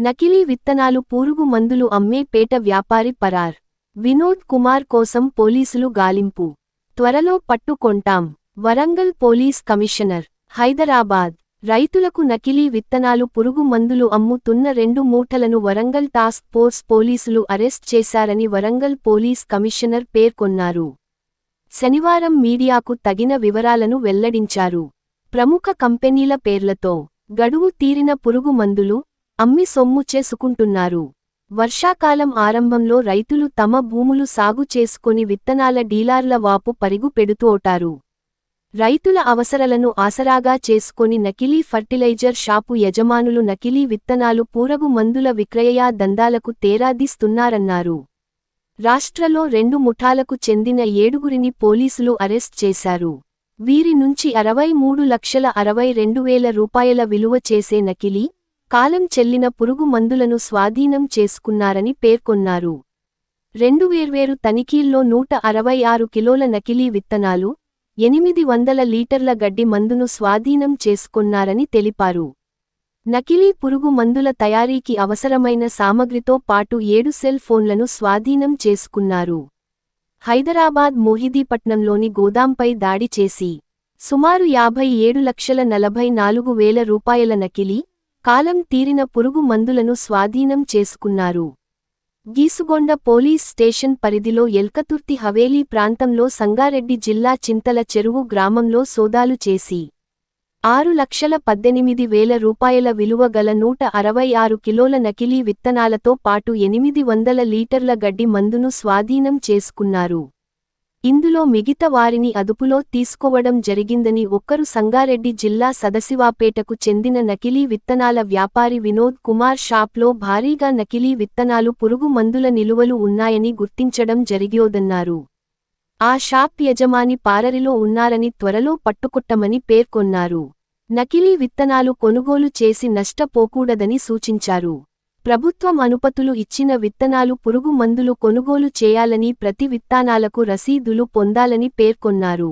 నకిలీ విత్తనాలు పురుగు మందులు అమ్మే పేట వ్యాపారి పరార్. వినోద్ కుమార్ కోసం పోలీసులు గాలింపు. త్వరలో పట్టుకొంటాం వరంగల్ పోలీస్ కమిషనర్. హైదరాబాద్. రైతులకు నకిలీ విత్తనాలు పురుగు మందులు అమ్ముతున్న రెండు మూటలను వరంగల్ టాస్క్ ఫోర్స్ పోలీసులు అరెస్ట్ చేశారని వరంగల్ పోలీస్ కమిషనర్ పేర్కొన్నారు. శనివారం మీడియాకు తగిన వివరాలను వెల్లడించారు. ప్రముఖ కంపెనీల పేర్లతో గడువు తీరిన పురుగు మందులు అమ్మి సొమ్ము చేసుకుంటున్నారు. వర్షాకాలం ఆరంభంలో రైతులు తమ భూములు సాగు చేసుకుని విత్తనాల డీలార్ల వాపు పరిగు పెడుతోటారు రైతుల అవసరాలను ఆసరాగా చేసుకొని నకిలీ ఫర్టిలైజర్ షాపు యజమానులు నకిలీ విత్తనాలు పూరగు మందుల విక్రయయా దందాలకు తేరాదిస్తున్నారన్నారు. రాష్ట్రలో రెండు ముఠాలకు చెందిన ఏడుగురిని పోలీసులు అరెస్ట్ చేశారు. వీరి నుంచి అరవై మూడు లక్షల అరవై రెండు వేల రూపాయల విలువ చేసే నకిలీ కాలం చెల్లిన పురుగు మందులను స్వాధీనం చేసుకున్నారని పేర్కొన్నారు. రెండు వేర్వేరు తనిఖీల్లో నూట అరవై ఆరు కిలోల నకిలీ విత్తనాలు ఎనిమిది వందల లీటర్ల గడ్డి మందును స్వాధీనం చేసుకున్నారని తెలిపారు. నకిలీ పురుగు మందుల తయారీకి అవసరమైన సామగ్రితో పాటు ఏడు సెల్ ఫోన్లను స్వాధీనం చేసుకున్నారు. హైదరాబాద్ మోహిదీపట్నంలోని గోదాంపై దాడి చేసి సుమారు యాభై ఏడు లక్షల నలభై నాలుగు వేల రూపాయల నకిలీ కాలం తీరిన పురుగు మందులను స్వాధీనం చేసుకున్నారు. గీసుగొండ పోలీస్ స్టేషన్ పరిధిలో ఎల్కతుర్తి హవేలీ ప్రాంతంలో సంగారెడ్డి జిల్లా చింతల చెరువు గ్రామంలో సోదాలు చేసి ఆరు లక్షల పద్దెనిమిది వేల రూపాయల విలువ గల నూట అరవై ఆరు కిలోల నకిలీ విత్తనాలతో పాటు ఎనిమిది వందల లీటర్ల గడ్డి మందును స్వాధీనం చేసుకున్నారు. ఇందులో మిగతా వారిని అదుపులో తీసుకోవడం జరిగిందని ఒక్కరు సంగారెడ్డి జిల్లా సదశివాపేటకు చెందిన నకిలీ విత్తనాల వ్యాపారి వినోద్ కుమార్ షాప్లో భారీగా నకిలీ విత్తనాలు పురుగు మందుల నిలువలు ఉన్నాయని గుర్తించడం జరిగోదన్నారు ఆ షాప్ యజమాని పారరిలో ఉన్నారని త్వరలో పట్టుకుట్టమని పేర్కొన్నారు. నకిలీ విత్తనాలు కొనుగోలు చేసి నష్టపోకూడదని సూచించారు. ప్రభుత్వం అనుపతులు ఇచ్చిన విత్తనాలు పురుగు మందులు కొనుగోలు చేయాలని ప్రతి విత్తానాలకు రసీదులు పొందాలని పేర్కొన్నారు.